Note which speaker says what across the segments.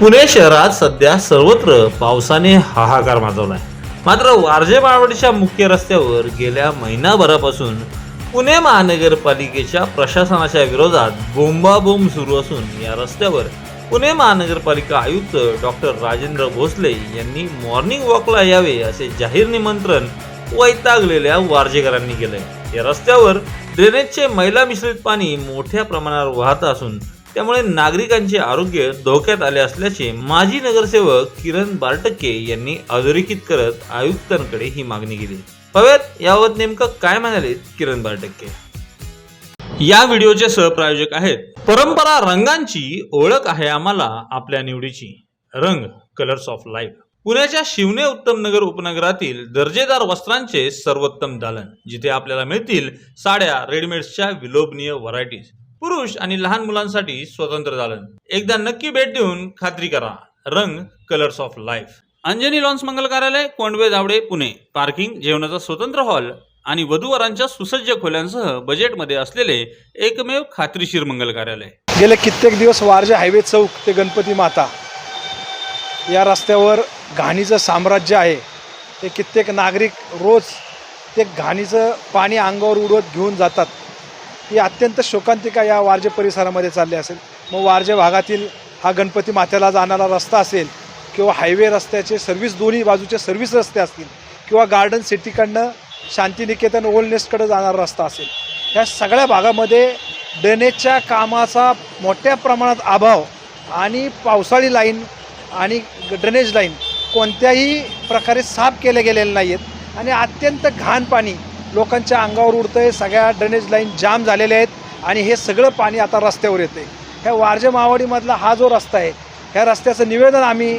Speaker 1: पुणे शहरात सध्या सर्वत्र पावसाने हाहाकार माजवला आहे मात्र वारजे बाळवडीच्या मुख्य रस्त्यावर गेल्या महिनाभरापासून पुणे महानगरपालिकेच्या प्रशासनाच्या विरोधात बोंबाबोंब सुरू असून या रस्त्यावर पुणे महानगरपालिका आयुक्त डॉक्टर राजेंद्र भोसले यांनी मॉर्निंग वॉकला यावे असे जाहीर निमंत्रण वैतागलेल्या वारजेकरांनी केलंय. या रस्त्यावर ड्रेनेजचे मैला मिश्रित पाणी मोठ्या प्रमाणावर वाहत असून त्यामुळे नागरिकांचे आरोग्य धोक्यात आले असल्याचे माजी नगरसेवक किरण बारटक्के यांनी अधोरेखित करत आयुक्तांकडे ही मागणी केली. पाहूयात याबाबत नेमकं काय म्हणाले किरण बारटक्के. या व्हिडिओचे सहप्रायोजक आहेत. परंपरा रंगांची ओळख आहे आम्हाला आपल्या निवडीची. रंग कलर्स ऑफ लाईफ पुण्याच्या शिवने उत्तम नगर उपनगरातील दर्जेदार वस्त्रांचे सर्वोत्तम दालन जिथे आपल्याला मिळतील साड्या रेडीमेड्सच्या विलोभनीय व्हरायटीज पुरुष आणि लहान मुलांसाठी स्वतंत्र दालन एकदा नक्की भेट देऊन खात्री करा. रंग colours of life Anjani lawns मंगल कार्यालय कोंडवे धावडे पुणे. पार्किंग जेवणाचा स्वतंत्र हॉल आणि वधूवरांच्या सुसज्ज खोल्यांसह बजेटमध्ये असलेले एकमेव खात्रीशीर मंगल कार्यालय.
Speaker 2: गेले कित्येक दिवस वारजे हायवे चौक ते गणपती माता. या रस्त्यावर घाणीचं साम्राज्य आहे. ते कित्येक नागरिक रोज ते घाणीचं पाणी अंगावर उडवत घेऊन जातात. ही अत्यंत शोकांतिका या वारजे परिसरामध्ये चालली असेल. मग वारजे भागातील हा गणपती माथ्याला जाणारा रस्ता असेल किंवा हायवे रस्त्याचे सर्व्हिस दोन्ही बाजूचे सर्व्हिस रस्ते असतील किंवा गार्डन सिटीकडनं शांतिनिकेतन ओल्डनेसकडे जाणारा रस्ता असेल. ह्या सगळ्या भागामध्ये ड्रेनेजच्या कामाचा मोठ्या प्रमाणात अभाव आणि पावसाळी लाईन आणि ड्रेनेज लाईन कोणत्याही प्रकारे साफ केले गेलेले नाही आहेत आणि अत्यंत घाण पाणी लोकांच्या अंगावर उडतं आहे सगळ्या ड्रेनेज लाईन जाम झालेल्या आहेत आणि हे सगळं पाणी आता रस्त्यावर येतं आहे ह्या वारजे मावाडीमधला हा जो रस्ता आहे ह्या रस्त्याचं निवेदन आम्ही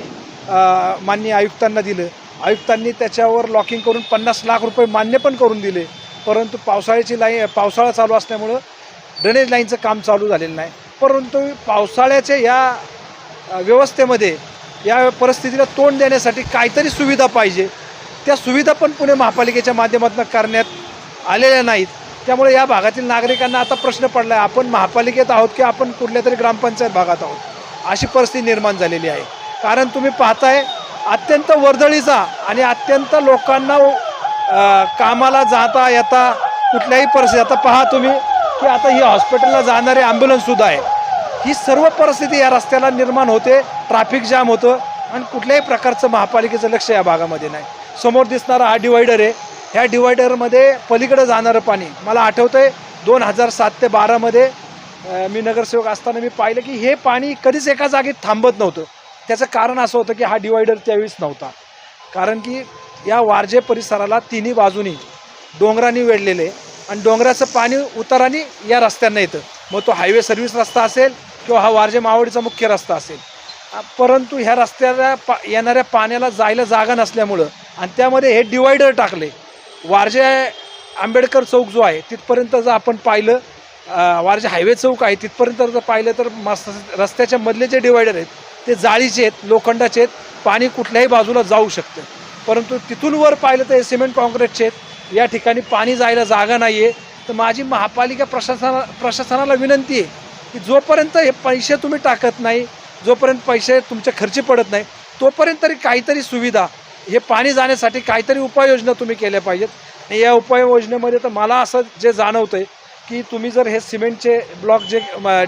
Speaker 2: मान्य माननीय आयुक्तांना दिलं. आयुक्तांनी त्याच्यावर लॉकिंग करून पन्नास लाख रुपये मान्य पण करून दिले. परंतु पावसाळ्याची लाईन पावसाळा चालू असल्यामुळं ड्रेनेज लाईनचं काम चालू झालेलं नाही. परंतु पावसाळ्याच्या या व्यवस्थेमध्ये या परिस्थितीला तोंड देण्यासाठी काहीतरी सुविधा पाहिजे. त्या सुविधा पण पुणे महापालिकेच्या माध्यमातून करण्यात आलेल्या नाहीत. त्यामुळे या भागातील नागरिकांना आता प्रश्न पडला आहे आपण महापालिकेत आहोत की आपण कुठल्या तरी ग्रामपंचायत भागात आहोत? अशी परिस्थिती निर्माण झालेली आहे. कारण तुम्ही पाहताय अत्यंत वर्दळीचा आणि अत्यंत लोकांना कामाला जाता येता कुठल्याही परिस्थिती आता पहा तुम्ही की आता ही हॉस्पिटलला जाणारे ॲम्ब्युलन्ससुद्धा आहे. ही सर्व परिस्थिती या रस्त्याला निर्माण होते ट्रॅफिक जाम होतं आणि कुठल्याही प्रकारचं महापालिकेचं लक्ष या भागामध्ये नाही. समोर दिसणारा हा डिवायडर आहे. ह्या डिवायडरमध्ये पलीकडे जाणारं पाणी मला आठवतं आहे दोन हजार सात ते बारामध्ये मी नगरसेवक असताना मी पाहिलं की हे पाणी कधीच एका जागेत थांबत नव्हतं. त्याचं कारण असं होतं की हा डिवायडर त्यावेळीच नव्हता. कारण की या वारजे परिसराला तिन्ही बाजूनी डोंगरांनी वेढलेले आणि डोंगराचं पाणी उताराने या रस्त्यांना येतं. मग तो हायवे सर्व्हिस रस्ता असेल किंवा हा वारजे मावडीचा मुख्य रस्ता असेल. परंतु ह्या रस्त्याला पा येणाऱ्या पाण्याला जायला जागा नसल्यामुळं आणि त्यामध्ये हे डिवायडर टाकले. वारजे आंबेडकर चौक जो आहे तिथपर्यंत जर आपण पाहिलं वारजे हायवे चौक आहे तिथपर्यंत जर पाहिलं तर मस्त रस्त्याच्या मधले जे डिवायडर आहेत ते जाळीचे आहेत लोखंडाचे आहेत पाणी कुठल्याही बाजूला जाऊ शकतं. परंतु तिथून वर पाहिलं तर हे सिमेंट काँक्रीटचे आहेत. या ठिकाणी पाणी जायला जागा नाही आहे तर माझी महापालिका प्रशासना प्रशासनाला विनंती आहे की जोपर्यंत हे पैसे तुम्ही टाकत नाही जोपर्यंत पैसे तुमच्या खर्ची पडत नाही तोपर्यंत तरी काहीतरी सुविधा हे पाणी जाण्यासाठी काहीतरी उपाययोजना तुम्ही केल्या पाहिजेत. आणि या उपाययोजनेमध्ये तर मला असं जे जाणवतं आहे की तुम्ही जर हे सिमेंटचे ब्लॉक जे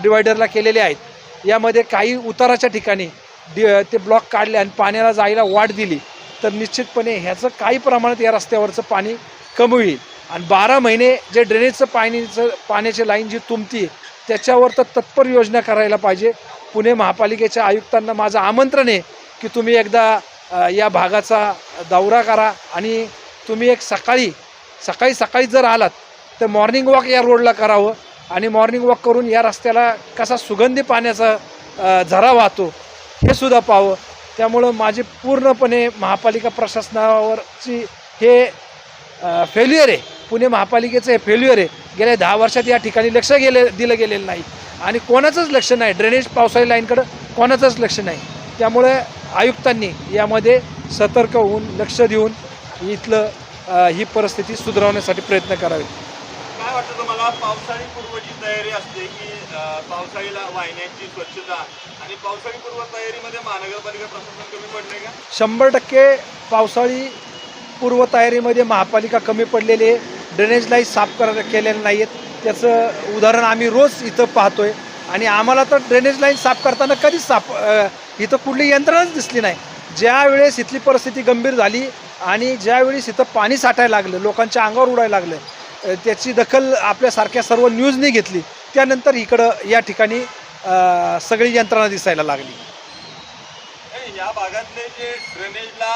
Speaker 2: डिवायडरला केलेले आहेत यामध्ये काही उताराच्या ठिकाणी डि ते ब्लॉक काढले आणि पाण्याला जायला वाट दिली तर निश्चितपणे ह्याचं काही प्रमाणात या रस्त्यावरचं पाणी कमी होईल. आणि बारा महिने जे ड्रेनेजचं पाणीचं पाण्याची लाईन जी तुंबती त्याच्यावर तर तत्पर योजना करायला पाहिजे. पुणे महापालिकेच्या आयुक्तांना माझं आमंत्रण आहे की तुम्ही एकदा या भागाचा दौरा करा आणि तुम्ही एक सकाळी सकाळी सकाळी जर आलात तर मॉर्निंग वॉक या रोडला करावं आणि मॉर्निंग वॉक करून या रस्त्याला कसा सुगंधी पाण्याचा झरा वाहतो हे सुद्धा पाहावं. त्यामुळं माझी पूर्णपणे महापालिका प्रशासनावरची हे फेल्युअर आहे. पुणे महापालिकेचं हे फेल्युअर आहे. गेल्या दहा वर्षात या ठिकाणी लक्ष गेले दिलं गेलेलं नाही. आणि कोणाचंच लक्ष नाही. ड्रेनेज पावसाळी लाईनकडं कोणाचंच लक्ष नाही. त्यामुळे आयुक्तांनी यामध्ये सतर्क होऊन लक्ष देऊन इथलं ही परिस्थिती सुधारवण्यासाठी प्रयत्न करावे.
Speaker 3: वाटतं तुम्हाला पावसाळी पूर्वची तयारी असते की पावसाळीला वाहिन्यांची स्वच्छता आणि पावसाळी पूर्व तयारीमध्ये महानगरपालिका प्रशासन कमी पडले का?
Speaker 2: शंभर टक्के पावसाळी पूर्वतयारीमध्ये महापालिका कमी पडलेली आहे. ड्रेनेज लाईन साफ कर केलेल्या नाही आहेत त्याचं उदाहरण आम्ही रोज इथं पाहतोय. आणि आम्हाला तर ड्रेनेज लाईन साफ करताना कधीच साफ इथं कुठली यंत्रणाच दिसली नाही. ज्यावेळेस इथली परिस्थिती गंभीर झाली आणि ज्यावेळेस इथं पाणी साठायला लागलं लोकांच्या अंगावर उडायला लागलं त्याची दखल आपल्यासारख्या सर्व न्यूजनी घेतली त्यानंतर इकडं या ठिकाणी सगळी यंत्रणा दिसायला लागली.
Speaker 3: या भागातले जे ड्रेनेजला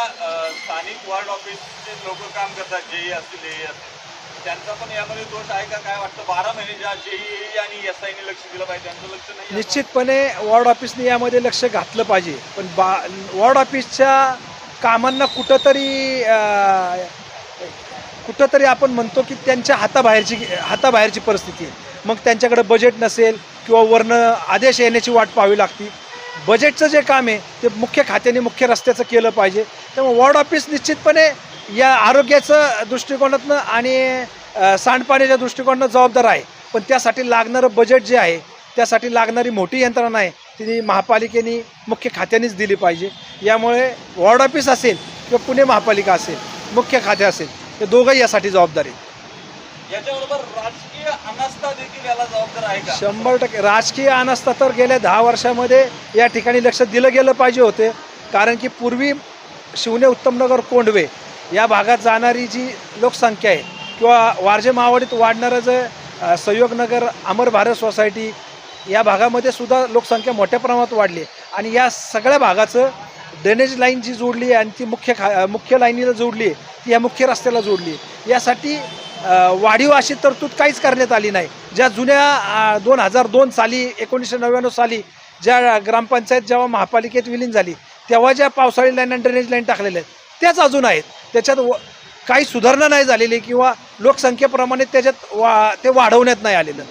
Speaker 3: स्थानिक वॉर्ड ऑफिसचे लोक काम करतात जेई असतील असतील. त्यांचा पण यामध्ये दोष आहे का? काय वाटतं? बारा महिने ज्या जेई आणि एस आयने लक्ष दिलं पाहिजे त्यांचं लक्ष नाही
Speaker 2: निश्चितपणे वॉर्ड ऑफिसने यामध्ये लक्ष घातलं पाहिजे. पण बा वॉर्ड ऑफिसच्या कामांना कुठंतरी अं, कुठंतरी आपण म्हणतो की त्यांच्या हाताबाहेरची हाताबाहेरची परिस्थिती आहे. मग त्यांच्याकडे बजेट नसेल किंवा वरनं आदेश येण्याची वाट पाहावी लागती. बजेटचं जे काम आहे ते मुख्य खात्याने मुख्य रस्त्याचं केलं पाहिजे. त्यामुळे वॉर्ड ऑफिस निश्चितपणे या आरोग्याचं दृष्टिकोनातनं आणि सांडपाण्याच्या दृष्टिकोनानं जबाबदार आहे. पण त्यासाठी लागणारं बजेट जे आहे त्यासाठी लागणारी मोठी यंत्रणा आहे ती महापालिकेने मुख्य खात्यानेच दिली पाहिजे. यामुळे वॉर्ड ऑफिस असेल किंवा पुणे महापालिका असेल मुख्य खाते असेल हे दोघंही यासाठी जबाबदार आहेत.
Speaker 3: याच्याबरोबर राजकीय अनास्था देखील याला जबाबदार आहे का?
Speaker 2: शंभर टक्के. राजकीय अनास्था तर गेल्या दहा वर्षामध्ये या ठिकाणी लक्ष दिलं गेलं पाहिजे होते. कारण की पूर्वी शिवने उत्तमनगर कोंडवे या भागात जाणारी जी लोकसंख्या आहे किंवा वारजे महावाडीत वाढणारं जे अ, सहयोगनगर अमर भारत सोसायटी या भागामध्ये सुद्धा लोकसंख्या मोठ्या प्रमाणात वाढली आहे. आणि या सगळ्या भागाचं ड्रेनेज लाईन जी जोडली आहे आणि ती मुख्य खा मुख्य लाईनीला जोडली आहे ती या मुख्य रस्त्याला जोडली आहे यासाठी वाढीव अशी तरतूद काहीच करण्यात आली नाही ज्या जुन्या दोन हजार दोन साली एकोणीसशे नव्याण्णव साली ज्या ग्रामपंचायत जेव्हा महापालिकेत विलीन झाली तेव्हा ज्या पावसाळी लाईन आणि ड्रेनेज लाईन टाकलेल्या आहेत त्याच अजून आहेत. त्याच्यात व काही सुधारणा नाही झालेली किंवा लोकसंख्येप्रमाणे त्याच्यात वा ते वाढवण्यात नाही आलेलं.